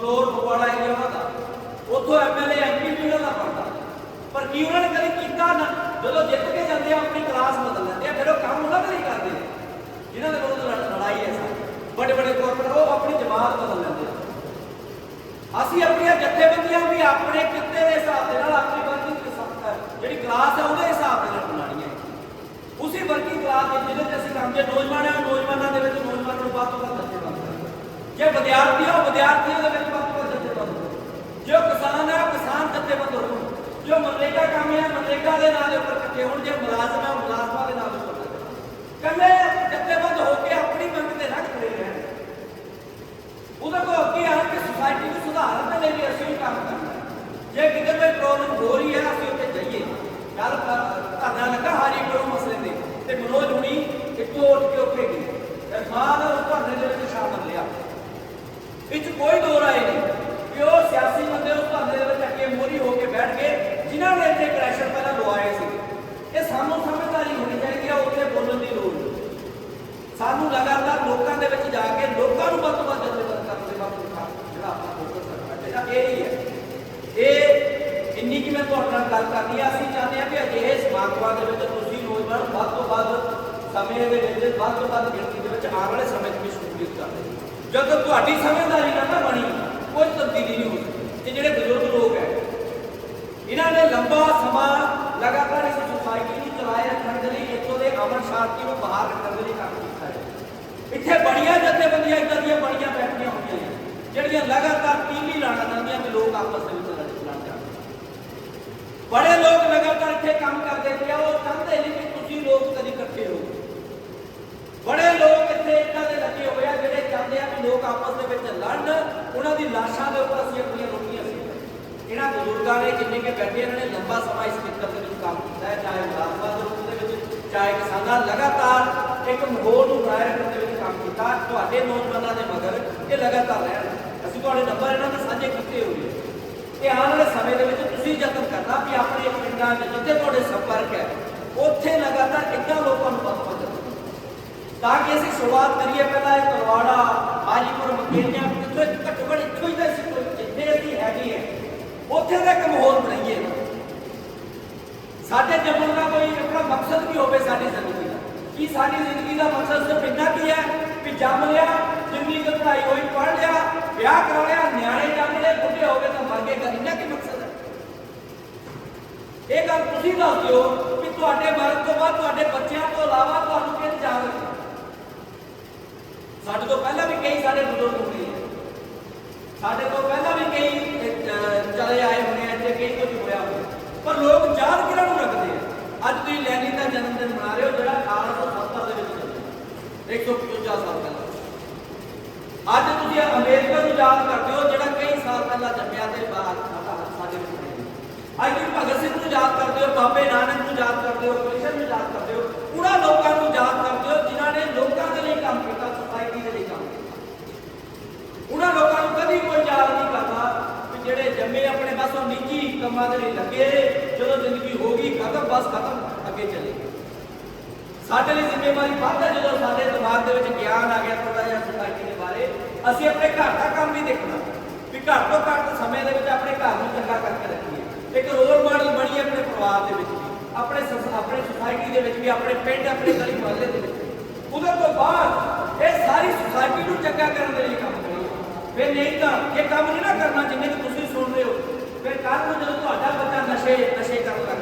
Floor Phagwara area ਉਹਨਾਂ ਦਾ ਉੱਥੋਂ MLA MP ਵੀ ਉਹਨਾਂ ਦਾ ਬਣਦਾ। ਪਰ ਕੀ ਉਹਨਾਂ ਨੇ ਕਦੇ ਕੀਤਾ ਨਾ? ਜਦੋਂ ਜਿੱਤ ਕੇ ਜਾਂਦੇ ਆ, ਆਪਣੀ ਕਲਾਸ ਬਦਲ ਲੈਂਦੇ ਆ, ਫਿਰ ਉਹ ਕੰਮ ਉਹਨਾਂ ਦੇ ਨਹੀਂ ਕਰਦੇ। ਜਿਨ੍ਹਾਂ ਦੇ ਵਿਰੁੱਧ ਲੜ- ਲੜਾਈ ਹੈ ਸਾਡੀ ਵੱਡੇ ਵੱਡੇ ਕਾਰਪੋਰੇਟ ਉਹ ਆਪਣੀ ਜਮਾਤ ਬਦਲ ਲੈਂਦੇ ਆ ਅਸੀਂ ਆਪਣੀਆਂ ਜਥੇਬੰਦੀਆਂ ਵੀ ਆਪਣੇ ਕਿੱਤੇ ਦੇ ਹਿਸਾਬ ਦੇ ਨਾਲ ਆਪਣੀ ਵਰਕਿੰਗ ਜਿਹੜੀ ਕਲਾਸ ਹੈ ਉਹਦੇ ਹਿਸਾਬ ਦੇ ਨਾਲ ਬਣਾਉਣੀ ਹੈ ਉਸੇ ਵਰਕਿੰਗ ਕਲਾਸ ਦੇ ਜਿਹਦੇ ਤੇ ਅਸੀਂ ਕੰਮ ਜੇ ਨੌਜਵਾਨ ਹੈ ਨੌਜਵਾਨਾਂ ਦੇ ਵਿੱਚ ਨੌਜਵਾਨਾਂ ਨੂੰ ਵੱਧ ਤੋਂ ਵੱਧ ਜਥੇਬੰਦ ਕਰੋ ਜੇ ਵਿਦਿਆਰਥੀ ਆ ਉਹ ਵਿਦਿਆਰਥੀਆਂ ਦੇ ਵਿੱਚ ਵੱਧ ਤੋਂ ਵੱਧ ਜਥੇਬੰਦ ਕਰੋ ਜੇ ਉਹ ਕਿਸਾਨ ਹੈ ਉਹ ਕਿਸਾਨ ਜਥੇਬੰਦ ਹੋਣ ਜੋ ਮਨਰੇਗਾ ਕੰਮ ਹੈ ਮਨਰੇਗਾ ਦੇ ਨਾਂ ਦੇ ਉੱਪਰ ਇਕੱਠੇ ਹੋਣ ਜੇ ਮੁਲਾਜ਼ਮ ਹੈ, ਮੁਲਾਜ਼ਮਾਂ ਦੇ ਨਾਂ ਦੇ ਉੱਪਰ ਇਕੱਠੇ ਹੋਣ। ਹੋ ਕੇ ਆਪਣੀ ਮੰਗ ਤੇ ਰੱਖ ਖੜੇ ਰਹਿਣ ਉਹਦੇ ਕੋਲ ਅੱਗੇ ਆ ਕਿ ਸੁਸਾਇਟੀ ਨੂੰ ਸੁਧਾਰਨ ਦੇ ਲਈ ਵੀ ਅਸੀਂ ਕੰਮ ਕਰਨਾ ਜੇ ਕਿਤੇ ਕੋਈ ਪ੍ਰੋਬਲਮ ਹੋ ਰਹੀ ਹੈ, ਅਸੀਂ ਉੱਥੇ ਜਾਈਏ। ਕੱਲ ਧਰਨਾ ਲੱਗਾ ਹਾਰੀ ਕਰੋ ਮਸਲੇ ਦੇ ਤੇ ਮਨੋਜ ਹੁਣੀ ਇੱਥੋਂ ਉੱਠ ਕੇ ਉੱਥੇ ਗਏ ਤੇ ਮਾਨ ਉਸ ਧਰਨੇ ਦੇ ਵਿੱਚ ਸ਼ਾਮਲ ਲਿਆ ਵਿੱਚ ਕੋਈ ਦੋ ਰਾਏ ਨਹੀਂ ਕਿ ਉਹ ਸਿਆਸੀ ਬੰਦੇ ਉਸ ਧਰਨੇ ਦੇ ਵਿੱਚ ਅੱਗੇ ਮੋਰੀ ਹੋ ਕੇ ਬੈਠ ਗਏ ਜਿਨ੍ਹਾਂ ਨੇ ਇੱਥੇ ਪ੍ਰੈਸ਼ਰ ਪਹਿਲਾਂ ਲਵਾਏ ਸੀ ਇਹ ਸਾਨੂੰ ਸਮਝਦਾਰੀ ਹੋਣੀ ਚਾਹੀਦੀ ਹੈ ਉੱਥੇ ਬੋਲਣ ਦੀ ਲੋੜ ਨਹੀਂ ਸਾਨੂੰ ਲਗਾਤਾਰ ਲੋਕਾਂ ਦੇ ਵਿੱਚ ਜਾ ਕੇ ਲੋਕਾਂ ਨੂੰ ਵੱਧ ਤੋਂ ਵੱਧ ਜਥੇਬੰਦ ਕਰਨ ਦੇ ਵੱਲ ਜਿਹੜਾ ਆਪਣਾ ਫੋਕਸ ਰੱਖਣਾ ਜਿਹੜਾ ਇਹ ਹੀ ਹੈ। ਇਹ ਇੰਨੀ ਕਿ ਮੈਂ ਤੁਹਾਡੇ ਨਾਲ ਗੱਲ ਕਰਨੀ ਆ। ਅਸੀਂ ਚਾਹੁੰਦੇ ਆ ਕਿ ਅਜਿਹੇ ਸਮਾਗਮਾਂ ਦੇ ਵਿੱਚ ਤੁਸੀਂ ਨੌਜਵਾਨ ਵੱਧ ਤੋਂ ਵੱਧ ਸਮੇਂ ਦੇ ਵਿੱਚ, ਵੱਧ ਤੋਂ ਵੱਧ ਗਿਣਤੀ ਦੇ ਵਿੱਚ ਆਉਣ ਵਾਲੇ ਸਮੇਂ 'ਚ ਵੀ ਸ਼ਮੂਲੀਅਤ ਕਰਦੇ ਜਦੋਂ ਤੁਹਾਡੀ ਸਮਝਦਾਰੀ ਨਾਲ ਨਾ ਬਣੀ, ਕੋਈ ਤਬਦੀਲੀ ਨਹੀਂ ਹੋ ਸਕਦੀ। ਇਹ ਜਿਹੜੇ ਬਜ਼ੁਰਗ ਲੋਕ ਹੈ, ਇਹਨਾਂ ਨੇ ਲੰਬਾ ਸਮਾਂ ਲਗਾਤਾਰ ਇਸ ਸੁਸਾਇਟੀ ਨੂੰ ਚਲਾਏ ਰੱਖਣ ਦੇ ਲਈ, ਇੱਥੋਂ ਦੇ ਅਮਨ ਸ਼ਾਂਤੀ ਨੂੰ ਬਾਹਰ ਰੱਖਣ ਦੇ ਲਈ ਕੰਮ ਕੀਤਾ। ਇੱਥੇ ਬੜੀਆਂ ਜਥੇਬੰਦੀਆਂ, ਇਦਾਂ ਦੀਆਂ ਬੜੀਆਂ ਬੈਠੀਆਂ ਹੁੰਦੀਆਂ ਨੇ, ਜਿਹੜੀਆਂ ਲਗਾਤਾਰ ਟੀਵੀ ਲਾਣਾ ਚਾਹੁੰਦੀਆਂ ਕਿ ਲੋਕ ਆਪਸ ਦੇ ਵਿੱਚ ਲੜ ਲੜ ਬੜੇ ਲੋਕ ਲਗਾਤਾਰ ਇੱਥੇ ਕੰਮ ਕਰਦੇ ਪਏ ਆ, ਉਹ ਚਾਹੁੰਦੇ ਨਹੀਂ ਕਿ ਤੁਸੀਂ ਲੋਕ ਕਦੀ ਇਕੱਠੇ ਹੋ। ਬੜੇ ਲੋਕ ਇੱਥੇ ਇਦਾਂ ਦੇ ਲੱਗੇ ਹੋਏ ਆ, ਜਿਹੜੇ ਚਾਹੁੰਦੇ ਆ ਕਿ ਲੋਕ ਆਪਸ ਦੇ ਵਿੱਚ ਲੜਨ, ਉਹਨਾਂ ਦੀ ਲਾਸ਼ਾਂ ਦੇ ਉੱਪਰ ਅਸੀਂ ਆਪਣੀਆਂ ਰੋਟੀਆਂ ਸੀ। ਇਹਨਾਂ ਬਜ਼ੁਰਗਾਂ ਨੇ ਜਿੰਨੇ ਕਿ ਬੈਠੇ ਇਹਨਾਂ ਨੇ ਲੰਬਾ ਸਮਾਂ ਇਸ ਖੇਤਰ ਦੇ ਵਿੱਚ ਕੰਮ ਕੀਤਾ ਹੈ, ਚਾਹੇ ਮੁਲਾਜ਼ਮਾਂ ਦੇ ਰੂਪ ਦੇ ਵਿੱਚ, ਚਾਹੇ ਕਿਸਾਨਾਂ, ਲਗਾਤਾਰ ਇੱਕ ਮਾਹੌਲ ਨੂੰ ਬਣਾਏ ਰੱਖਣ ਦੇ ਵਿੱਚ ਕੰਮ ਕੀਤਾ, ਤੁਹਾਡੇ ਨੌਜਵਾਨਾਂ ਦੇ ਮਗਰ ਇਹ ਲਗਾਤਾਰ ਰਹਿਣ ਅਸੀਂ ਤੁਹਾਡੇ ਨੰਬਰ ਇਹਨਾਂ ਦੇ ਸਾਂਝੇ ਕੀਤੇ ਹੋਏ ਤੇ ਆਉਣ ਵਾਲੇ ਸਮੇਂ ਦੇ ਵਿੱਚ ਤੁਸੀਂ ਯਤਨ ਕਰਨਾ ਵੀ ਆਪਣੇ ਪਿੰਡਾਂ ਵਿੱਚ ਜਿੱਥੇ ਤੁਹਾਡੇ ਸੰਪਰਕ ਹੈ, ਉੱਥੇ ਲਗਾਤਾਰ ਇੱਦਾਂ ਲੋਕਾਂ ਨੂੰ ਪਤਾ ਪਤਾ ਤਾਂ ਕਿ ਅਸੀਂ ਸ਼ੁਰੂਆਤ ਕਰੀਏ ਪਹਿਲਾਂ ਇਹ ਤਲਵਾੜਾ ਹਾਜੀਪੁਰ ਮਕੇਰੀਆਂ, ਜਿੱਥੇ ਘੱਟੋ ਘੱਟ ਇੱਥੋਂ ਹੀ ਤਾਂ ਅਸੀਂ ਜਿੱਥੇ ਅਸੀਂ ਹੈਗੇ ਹੈ ਉੱਥੇ ਦਾ ਇੱਕ ਮਾਹੌਲ ਬਣਾਈਏ। ਸਾਡੇ ਜੰਮਣ ਦਾ ਕੋਈ ਆਪਣਾ ਮਕਸਦ ਵੀ ਹੋਵੇ ਸਾਡੀ ਜ਼ਿੰਦਗੀ ਦਾ। ਕੀ ਸਾਡੀ ਜ਼ਿੰਦਗੀ ਦਾ ਮਕਸਦ ਸਿਰਫ ਇੰਨਾ ਜੰਮ ਲਿਆ ਜ਼ਿੰਦਗੀ ਦੀ ਪੜ੍ਹਾਈ ਹੋਈ ਪੜ੍ਹ ਲਿਆ, ਵਿਆਹ ਕਰਾ ਲਿਆ, ਨਿਆਣੇ ਜੰਮ ਲਏ, ਬੁੱਢੇ ਹੋ ਗਏ ਤਾਂ ਮਰ ਗਏ ਤਾਂ ਇੰਨਾ ਕੀ ਮਕਸਦ ਹੈ? ਇਹ ਗੱਲ ਤੁਸੀਂ ਦੱਸ ਦਿਓ ਕਿ ਤੁਹਾਡੇ ਮਰਨ ਤੋਂ ਬਾਅਦ ਤੁਹਾਡੇ ਬੱਚਿਆਂ ਤੋਂ ਇਲਾਵਾ ਤੁਹਾਨੂੰ ਕਿਹਨ ਯਾਦ ਸਾਡੇ ਤੋਂ ਪਹਿਲਾਂ ਵੀ ਕਈ ਸਾਡੇ ਬਜ਼ੁਰਗ ਹੋਏ ਸਾਡੇ ਤੋਂ ਪਹਿਲਾਂ ਵੀ ਕਈ ਚਲੇ ਆਏ ਹੋਣੇ ਆ, ਇੱਥੇ ਕਈ ਕੁਝ ਹੋਇਆ ਹੋਇਆ ਪਰ ਲੋਕ ਯਾਦ ਕਿਹਨਾਂ ਨੂੰ ਰੱਖਦੇ ਆ? ਅੱਜ ਤੁਸੀਂ ਲੈਨਿਨ ਦਾ ਜਨਮ ਦਿਨ ਮਨਾ ਰਹੇ ਹੋ, ਜਿਹੜਾ 1870 ਦੇ ਵਿੱਚ ਚੱਲਿਆ। 155 ਅੱਜ ਤੁਸੀਂ ਅਮਰੀਕਾ ਨੂੰ ਯਾਦ ਕਰਦੇ ਹੋ, ਜਿਹੜਾ ਕਈ ਸਾਲ ਪਹਿਲਾਂ ਜੰਮਿਆ ਤੇ ਬਾਅਦ ਸਾਡੇ ਅੱਜ ਤੁਸੀਂ ਭਗਤ ਸਿੰਘ ਨੂੰ ਯਾਦ ਕਰਦੇ ਹੋ, ਬਾਬੇ ਨਾਨਕ ਨੂੰ ਯਾਦ ਕਰਦੇ ਹੋ, ਕ੍ਰਿਸ਼ਨ ਨੂੰ ਯਾਦ ਕਰਦੇ ਹੋ ਉਹਨਾਂ ਲੋਕਾਂ ਨੂੰ ਯਾਦ ਕਰਦੇ ਹੋ, ਜਿਨ੍ਹਾਂ ਨੇ ਲੋਕਾਂ ਦੇ ਲਈ ਕੰਮ ਕੀਤਾ ਸੁਸਾਇਟੀ ਦੇ ਲਈ ਕੰਮ ਕੀਤਾ। ਉਹਨਾਂ ਲੋਕਾਂ ਨੂੰ ਕਦੀ ਕੋਈ ਯਾਦ ਨਹੀਂ ਕਰਦਾ ਕਿ ਜਿਹੜੇ ਜੰਮੇ ਆਪਣੇ ਬਸ ਉਹ ਨਿੱਜੀ ਕੰਮਾਂ ਦੇ ਲਈ ਲੱਗੇ, ਜਦੋਂ ਜ਼ਿੰਦਗੀ ਹੋ ਗਈ, ਖਤਮ, ਬਸ ਖਤਮ, ਅੱਗੇ ਚਲੇ ਗਏ। ਸਾਡੇ ਲਈ ਜ਼ਿੰਮੇਵਾਰੀ ਵੱਧ ਹੈ ਜਦੋਂ ਸਾਡੇ ਦਿਮਾਗ ਦੇ ਵਿੱਚ ਗਿਆਨ ਆ ਗਿਆ ਥੋੜਾ ਜਿਹਾ ਸੋਸਾਇਟੀ ਅਸੀਂ ਆਪਣੇ ਘਰ ਦਾ ਕੰਮ ਵੀ ਦੇਖਣਾ। ਵੀ ਘਰ ਤੋਂ ਘੱਟ ਸਮੇਂ ਦੇ ਵਿੱਚ ਆਪਣੇ ਘਰ ਨੂੰ ਚੰਗਾ ਕਰਕੇ ਰੱਖੀਏ। ਇੱਕ ਰੋਲ ਮਾਡਲ ਬਣੀਏ ਆਪਣੇ ਪਰਿਵਾਰ ਦੇ ਵਿੱਚ ਵੀ। ਆਪਣੇ ਆਪਣੇ ਸੁਸਾਇਟੀ ਦੇ ਵਿੱਚ ਵੀ, ਆਪਣੇ ਪਿੰਡ, ਆਪਣੇ ਗਲੀ ਮਹੱਲੇ ਦੇ ਵਿੱਚ ਉਹਦੇ ਤੋਂ ਬਾਅਦ ਇਹ ਸਾਰੀ ਸੁਸਾਇਟੀ ਨੂੰ ਚੰਗਾ ਕਰਨ ਦੇ ਲਈ ਕੰਮ ਕਰੀਏ। ਫਿਰ ਨਹੀਂ ਤਾਂ ਇਹ ਕੰਮ ਨਹੀਂ ਨਾ ਕਰਨਾ ਜਿੰਨੇ ਕਿ ਤੁਸੀਂ ਸੁਣ ਰਹੇ ਹੋ। ਫਿਰ ਕੱਲ ਨੂੰ ਜਦੋਂ ਤੁਹਾਡਾ ਬੱਚਾ ਨਸ਼ੇ ਨਸ਼ੇ ਕਰਨ ਲੱਗ